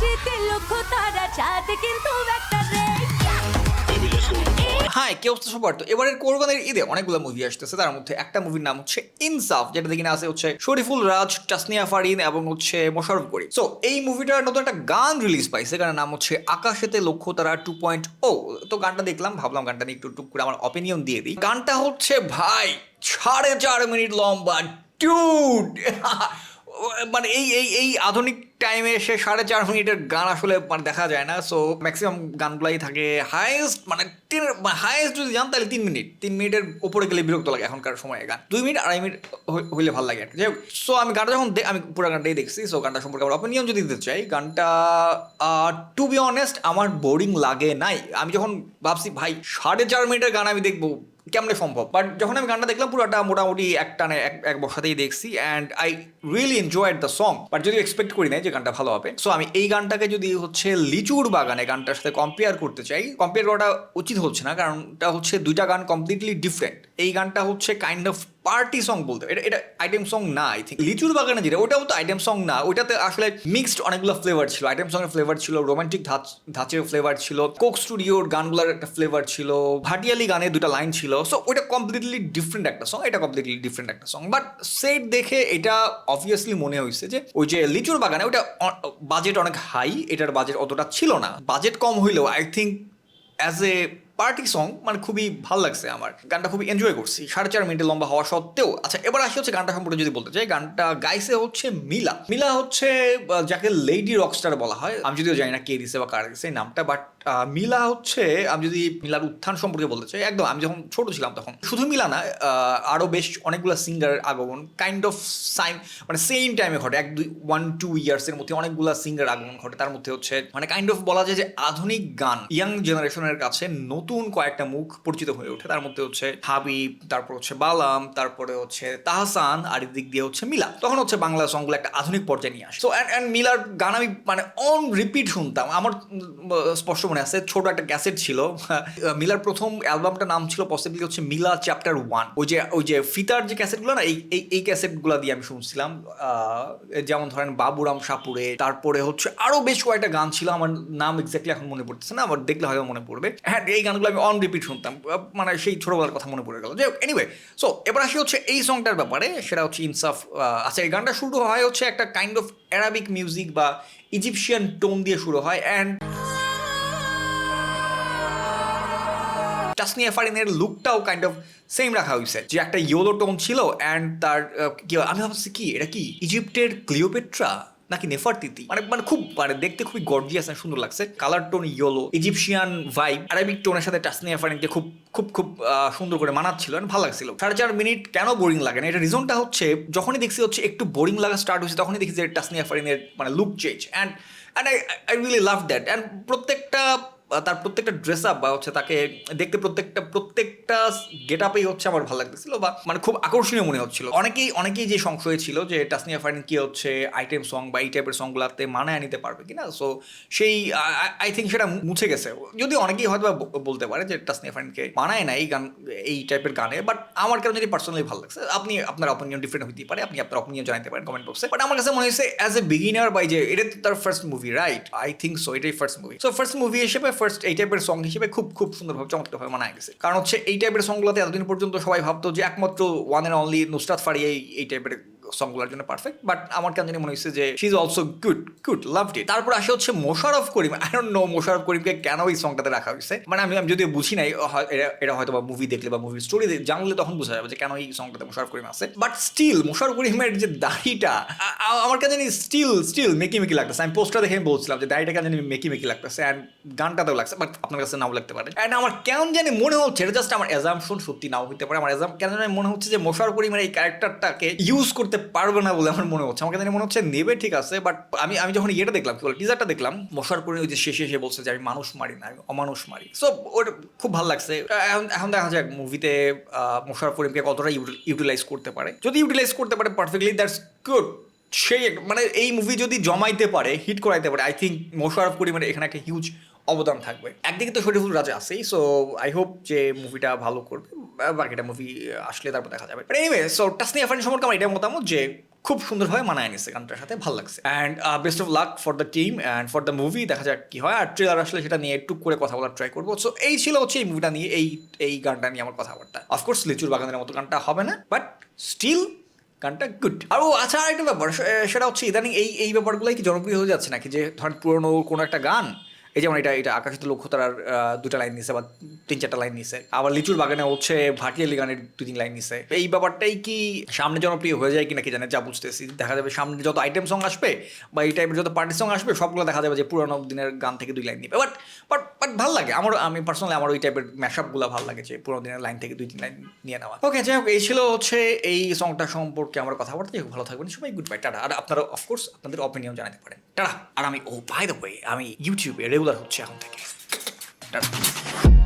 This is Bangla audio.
রে হ্যাঁ অবস্থা সবার? তো এবারের কোরবানের ঈদে অনেকগুলো মুভি আসতেছে। তার মধ্যে একটা মুভির নাম হচ্ছে ইনসাফ যেটা দেখে আছে হচ্ছে শরীফুল রাজ টাসনিয়া ফারিন এবং হচ্ছে মোশারফ করিম। সো এই মুভিটার নতুন একটা গান রিলিজ পাইছে। গানের নাম হচ্ছে আকাশেতে লক্ষ্য তারা টু পয়েন্ট ও তো গানটা দেখলাম, ভাবলাম গানটা নিয়ে একটু টুক করে আমার অপিনিয়ন দিয়ে দিই। গানটা হচ্ছে ভাই, সাড়ে চার মিনিট লম্বা টুট মানে এই এই এই আধুনিক টাইমে এসে সাড়ে চার মিনিটের গান আসলে মানে দেখা যায় না। সো ম্যাক্সিমাম গানগুলাই থাকে হাইয়েস্ট মানে তিন হাইয়েস্ট যদি যান তাহলে তিন মিনিট। তিন মিনিটের উপরে গেলে বিরক্ত লাগে এখনকার সময়ে গান। দুই মিনিট, আড়াই মিনিট হই- হইলে ভালো লাগে। যাই হোক সো আমি গানটা যখন আমি পুরো গানটাই দেখছি। সো গানটা সম্পর্কে আমার অপিনিয়ন যদি দিতে চাই, গানটা টু বি অনেস্ট আমার বোরিং লাগে নাই। আমি যখন ভাবছি, ভাই, সাড়ে চার মিনিটের গান আমি দেখব কেমনে সম্ভব? বাট যখন আমি গানটা দেখলাম, পুরোটা মোটামুটি এক টানে এক এক বসাতেই দেখছি and I really enjoyed the song but যদি এক্সপেক্ট করি নাই যে গানটা ভালো হবে সো আমি এই গানটাকে যদি হচ্ছে লিচুর বাগানে গানটার সাথে কম্পেয়ার করতে চাই কম্পেয়ার করাটা উচিত হচ্ছে না, কারণটা হচ্ছে দুইটা গান কমপ্লিটলি ডিফারেন্ট এই গানটা হচ্ছে কাইন্ড অফ পার্টি সং বলতে, এটা এটা আইটেম সং না আই থিঙ্ক লিচুর বাগানে যেটা, ওটাও তো আইটেম সং না, ওটাতে আসলে মিক্সড অনেকগুলো ফ্লেভার ছিল। আইটেম সং এর ফ্লেভার ছিল রোমান্টিক ধাঁচ, ধাঁচের ফ্লেভার ছিল কোক স্টুডিওর গানগুলোর একটা ফ্লেভার ছিল, ভাটিয়ালি গানে দুটা লাইন ছিল। সো ওইটা কমপ্লিটলি ডিফারেন্ট একটা সং এটা কমপ্লিটলি ডিফারেন্ট একটা সং বাট সেট দেখে এটা অবভিয়াসলি মনে হয়েছে যে, ওই যে লিচুর বাগানে ওটা বাজেট অনেক হাই এটার বাজেট অতটা ছিল না। বাজেট কম হইলেও I think as a party song মানে খুবই ভালো লাগছে আমার। গানটা খুবই এনজয় করছি। সাড়ে চার মিনিটের লম্বা হওয়া সত্ত্বেও আচ্ছা এবার আসি হচ্ছে গানটা সম্পর্কে যদি বলতে চাই গানটা গাইছে হচ্ছে মিলা। মিলা হচ্ছে যাকে লেডি রকস্টার বলা হয়। আমি যদিও জানি না কে দিছে বা কার দিছে নামটা বাট মিলা হচ্ছে আমি যদি মিলার উত্থান সম্পর্কে বলতে চাই একদম আমি যখন ছোট ছিলাম তখন শুধু মিলা না আহ, আরও বেশ অনেকগুলো সিঙ্গারের আগমন কাইন্ড অফ সাইম মানে সেম টাইমে ঘটে। এক দুই ওয়ান টু ইয়ার্সের মধ্যে অনেকগুলো সিঙ্গার আগমন ঘটে। তার মধ্যে হচ্ছে মানে কাইন্ড অফ বলা যায় যে আধুনিক গান। ইয়াং জেনারেশনের কাছে নতুন কয়েকটা মুখ পরিচিত হয়ে ওঠে। তার মধ্যে হচ্ছে হাবিব, তারপর হচ্ছে বালাম, তারপরে হচ্ছে তাহসান, আর দিক দিয়ে হচ্ছে মিলা। তখন হচ্ছে বাংলা সংগুলো একটা আধুনিক পর্যায়ে নিয়ে আসে। তো অ্যান্ড মিলার গান আমি মানে অন রিপিট শুনতাম। আমার স্পষ্ট মনে আছে, ছোট একটা ক্যাসেট ছিল। মিলার প্রথম অ্যালবামটার নাম ছিল পসিবলি হচ্ছে মিলা চ্যাপ্টার ওয়ান ওই যে ওই যে ফিতার যে ক্যাসেটগুলো না, এই এই ক্যাসেটগুলো দিয়ে আমি শুনছিলাম। যেমন ধরেন বাবুরাম সাপুরে, তারপরে হচ্ছে আরও বেশ কয়েকটা গান ছিল। আমার নাম এক্স্যাক্টলি এখন মনে পড়তেছে না আমার দেখলে হয়তো মনে পড়বে। হ্যাঁ এই গানগুলো আমি অন রিপিট শুনতাম। মানে সেই ছোটোবেলার কথা মনে পড়ে গেল। যে এনিওয়ে সো এবার আসি হচ্ছে এই সংটার ব্যাপারে, সেটা হচ্ছে ইনসাফ আচ্ছা এই গানটা শুরু হয় হচ্ছে একটা কাইন্ড অফ অ্যারাবিক মিউজিক বা ইজিপশিয়ান টোন দিয়ে শুরু হয় অ্যান্ড টাসনিয়া ফারিনের লুকটাও কাইন্ড অফ সেম রাখা হয়েছে। যে একটা ইয়োলো টোন ছিল অ্যান্ড তার কি, আমি ভাবছি কি, এটা কি ইজিপ্টের ক্লিওপেট্রা নাকি নেফারতিতি মানে মানে খুব মানে দেখতে খুবই গর্জিয়াস আর সুন্দর লাগছে। Colour tone yellow Egyptian vibe Arabic টোনের সাথে টাসনিয়া ফারিনকে খুব খুব খুব সুন্দর করে মানাচ্ছিল ভালো লাগছিল। সাড়ে চার মিনিট কেন বোরিং লাগে না? এটা রিজনটা হচ্ছে, যখনই দেখছি হচ্ছে একটু বোরিং লাগা স্টার্ট হয়েছে, তখনই দেখছি যে টাসনিয়া ফারিনের মানে look change and and I I really love that and প্রত্যেকটা তার প্রত্যেকটা ড্রেস আপ বা হচ্ছে তাকে দেখতে প্রত্যেকটা প্রত্যেকটা গেট আপেই হচ্ছে আমার ভালো লাগতেছিল বা মানে খুব আকর্ষণীয় মনে হচ্ছিল। অনেকেই অনেকেই যে সংশয় ছিল যে টাসনিয়া ফারিন কি হচ্ছে আইটেম সং বা এই টাইপের সংগুলাতে মানায় নিতে পারবে কিনা? সো সেই আই থিঙ্ক সেটা মুছে গেছে। যদি অনেকেই হয়তো বলতে পারে যে টাসনিয়া ফারিনকে মানায় না এই গান, এই টাইপের গানে বাট আমার কেন যদি পার্সোনালি ভালো লাগছে। আপনি, আপনার অপিনিয়ন ডিফারেন্ট হইতে পারে, আপনি আপনার অপিনিয়ন জানাতে পারেন কমেন্ট বক্সে বাট আমার কাছে মনে হয়েছে অ্যাজ এ বিগিনার বাই যে, এটা তো তার first movie right I think so এটাই first movie so first movie হিসেবে ফার্স্ট এই টাইপের সং হিসেবে খুব খুব সুন্দরভাবে চমৎকারভাবে মানায় গেছে। কারণ হচ্ছে এই টাইপের সংগুলোতে এতদিন পর্যন্ত সবাই ভাবতো যে একমাত্র one and only Nusrat Fari এই এই টাইপের সংগুলোর জন্য পারফেক্ট বাট আমার কেন জানি মনে হচ্ছে যে she is also good good love it তারপর আসে হচ্ছে Mosharraf Karim. I don't know Mosharraf করিমকে কেন এই সংটাতে রাখা হয়েছে মানে আমি আমি যদি বুঝি নাই এটা- হয়তো বা মুভি দেখলে বা মুভি স্টোরি জানলে তখন বোঝা যাবে যে কেন এই সংটাতে মোশারফ করিম আছে। বাট স্টিল মোশারফ করিমের যে দাড়িটা আমার কেন জানি স্টিল স্টিল মেকি মেকি লাগতেছে। আমি পোস্টটা দেখে আমি বলছিলাম যে দাড়িটা কেন জানি মেকি মেকি লাগতেছে অ্যান্ড গানটাতেও লাগছে বাট আপনার কাছে নাও লাগতে পারে। অ্যান্ড আমার কেন জানি মনে হচ্ছে, এটা জাস্ট আমার অ্যাজামশন সত্যি নাও হতে পারে। আমার অ্যাজাম কেন জানি মনে হচ্ছে যে মোশারফ করিমের এই ক্যারেক্টারটাকে ইউজ করতে পারবে না বলে আমার মনে হচ্ছে। আমার কেন জানি মনে হচ্ছে নেবে ঠিক আছে বাট আমি আমি যখন ইয়েটা দেখলাম, কি বলে টিজারটা দেখলাম মোশারফ করিম ওই যে শেষে এসে বলছে যে আমি মানুষ মারি না, আমি অমানুষ মারি। সো ওটা খুব ভালো লাগছে। এখন এখন দেখা যাক মুভিতে মোশারফ করিমকে কতটা ইউটিলাইজ করতে পারে। যদি ইউটিলাইজ করতে পারে পারফেক্টলি দ্যাটস গুড সেই মানে এই মুভি যদি জমাইতে পারে হিট করাইতে পারে আই থিঙ্ক মোশারফ করিমের এখানে একটা হিউজ অবদান থাকবে। একদিকে তো শরীফুল রাজা আছেই সো আই হোপ যে মুভিটা ভালো করবে। বাকিটা মুভি আসলে তারপর দেখা যাবে। এনিওয়ে সো টাসনিয়া ফারিন সম্পর্কে আমার এটাই মতামত যে, খুব সুন্দরভাবে মানায় নিছে গানটার সাথে, ভালো লাগছে। And best of luck for the team and for the movie দেখা যাক কি হয়। আর ট্রেলার আসলে সেটা নিয়ে একটু করে কথা বলার ট্রাই করব। সো এই ছিল হচ্ছে এই মুভিটা নিয়ে, এই এই গানটা নিয়ে আমার কথাবার্তা। অফকোর্স লিচুর বাগানের মতো গানটা হবে না বাট স্টিল গানটা গুড আর ও আচ্ছা আরেকটা ব্যাপার সেটা হচ্ছে ইদানিং এই এই ব্যাপারগুলোই কি জনপ্রিয় হয়ে যাচ্ছে নাকি? যে, ধরেন পুরনো কোনো একটা গান এই যেমন এটা এটা আকাশিত লক্ষ্যতার দুটা লাইন নিছে বা তিন চারটা লাইন নিছে। আবার লিচুর বাগানে হচ্ছে ভাটিয়ালি গানের দুই তিন লাইন নিছে। এই ব্যাপারটাই কি সামনে জনপ্রিয় হয়ে যায় কিনা কি জানে, যা বুঝতেছি। দেখা যাবে সামনে যত আইটেম সং আসবে বা এই টাইপের যত পার্টি সং আসবে, সবগুলো দেখা যাবে যে পুরোনো দিনের গান থেকে দুই লাইন নিবে। বাট বাট বাট ভালো লাগে। আমার আমি পার্সোনালি আমার ওই টাইপের ম্যাশআপগুলো ভালো লাগে যে পুরো দিনের লাইন থেকে দুই, তিন লাইন নিয়ে নেওয়া। ওকে যাই হোক, এই ছিল হচ্ছে এই সংটা সম্পর্কে আমার কথাবার্তা। যাই ভালো থাকবেন, সবাই গুড বাই টাটা। আর আপনারা অফকোর্স আপনাদের অপিনিয়ন জানাতে পারেন। টাটা। আর আমি ও বাই দ্য ওয়ে আমি ইউটিউবে রেগুলার হচ্ছে এখন থেকে। টাটা।